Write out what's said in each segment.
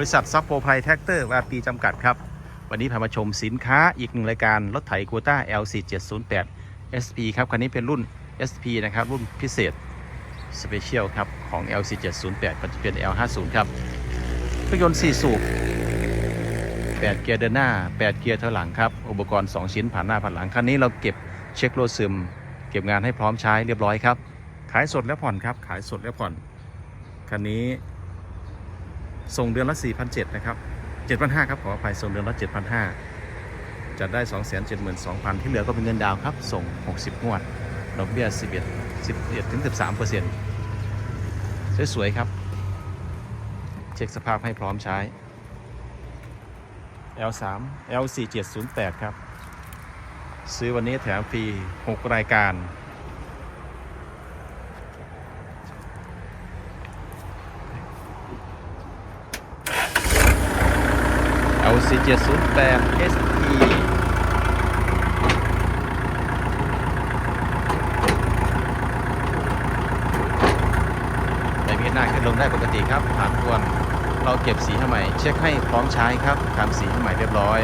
บริษัทซับโปรไพรแท็กเตอร์วาปีจำกัดครับ วันนี้พามาชมสินค้าอีกหนึ่งรายการรถไถกูต้า L4708 SP ครับ คันนี้เป็นรุ่น SP นะครับ รุ่นพิเศษสเปเชียลครับ ของ L4708 ก็จะเป็น L50 ครับเครื่องยนต์ 4 สูบ 8 เกียร์เดินหน้า 8 เกียร์ถอยหลังครับ อุปกรณ์ 2 ชิ้นผ่านหน้าผ่านหลัง คันนี้เราเก็บเช็คโลซึม เก็บงานให้พร้อมใช้เรียบร้อยครับ ขายสดและผ่อนครับ ขายสดและผ่อน คันนี้ ส่งเดือนละ 4,700 นะครับ 7,500 ครับ ขออภัยส่งเดือนละ 7,500 จัดได้ 272,000 ที่เหลือก็เป็นเงินดาวครับ ส่ง 60 งวด ดอกเบี้ย 11 11ถึง13เปอร์เซ็นต์สวย ๆ ครับ เช็คสภาพให้พร้อมใช้ L3 L4708 ครับ ซื้อวันนี้แถมฟรี 6 รายการ L4708 SE ไม่มีหน้าขึ้นลงได้ปกติครับผ่านทวน เราเก็บสีให้ใหม่ เช็คให้พร้อมใช้ครับทำสีให้ใหม่เรียบร้อย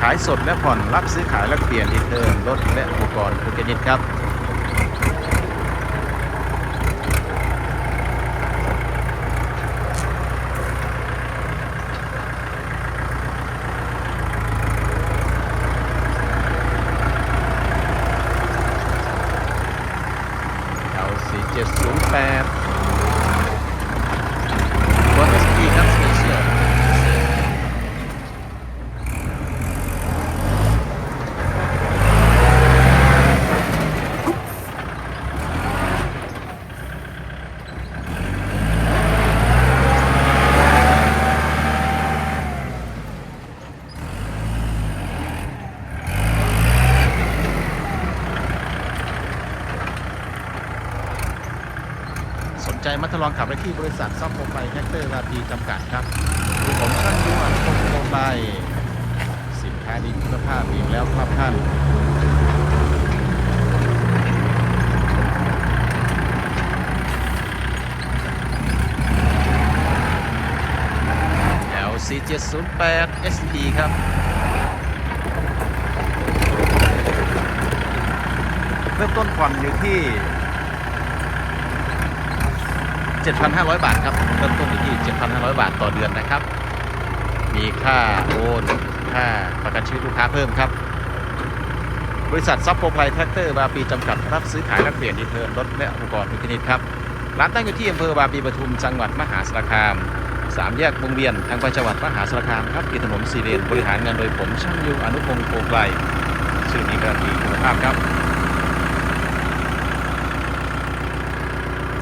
ขายสดและผ่อนรับซื้อขายและเปลี่ยนรีเทิร์นรถและอุปกรณ์ทุกชนิดครับ 708 ใจมาทดลองขับได้ที่บริษัทซับโปรไฟแฮกเตอร์ราปีจำกัดครับคือผมช่างยูอันคงโปรไฟสินค้าดีคุณภาพอีกแล้วครับท่าน LC708 SP ครับเริ่มต้นผ่อนอยู่ที่ 7,500 บาทครับเริ่มต้นอยู่ที่ 7,500 บาทต่อเดือนนะครับ มีค่าโอนค่าประกันชีวิตลูกค้าเพิ่มครับ บริษัทซับโปรไพรแท็กเตอร์บาปีจำกัดรับซื้อขายและเปลี่ยนดีเทิร์นรถและอุปกรณ์ทุกชนิดครับร้านตั้งอยู่ที่อำเภอบาปีปทุมจังหวัดมหาสารคามสามแยกวงเวียนทางไปจังหวัดมหาสารคามครับที่ถนนสีเลนบริหารงานโดยผมช่างยูอนุพงศ์โกไกลชื่อดีการันตีคุณภาพครับ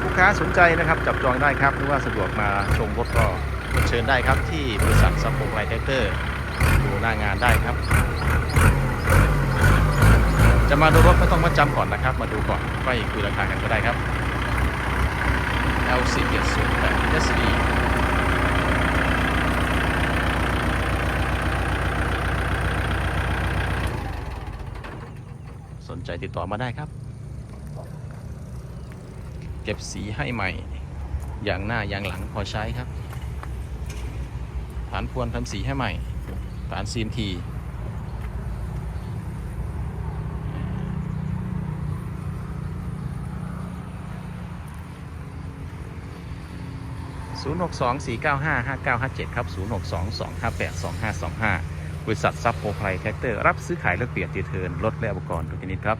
ลูก ค้าสนใจนะครับ จับจองได้ครับหรือว่าสะดวกมาชมรถก็เชิญได้ครับที่บริษัทซัมโปไลเทเตอร์ดูหน้างานได้ครับ จะมาดูรถไม่ต้องมาจำก่อนนะครับ มาดูก่อนก็คุยราคากันก็ได้ครับ L 4 7 0 8 SE สนใจติดต่อมาได้ครับ ก็บสีให้ใหม่ อย่างหน้าอย่างหลังพอใช้ครับ ฐานพวนทำสีให้ใหม่ ฐานซีนทีศูนย์หกสองสี่เก้าห้าห้าเก้าห้าเจ็ดครับศูนย์หกสองสองห้าแปดสองห้าสองห้าบริษัทซับโปรไพรแท็กเตอร์ รับซื้อขายและเปลี่ยนตีเทิร์นรถและอุปกรณ์ทุกชนิดครับ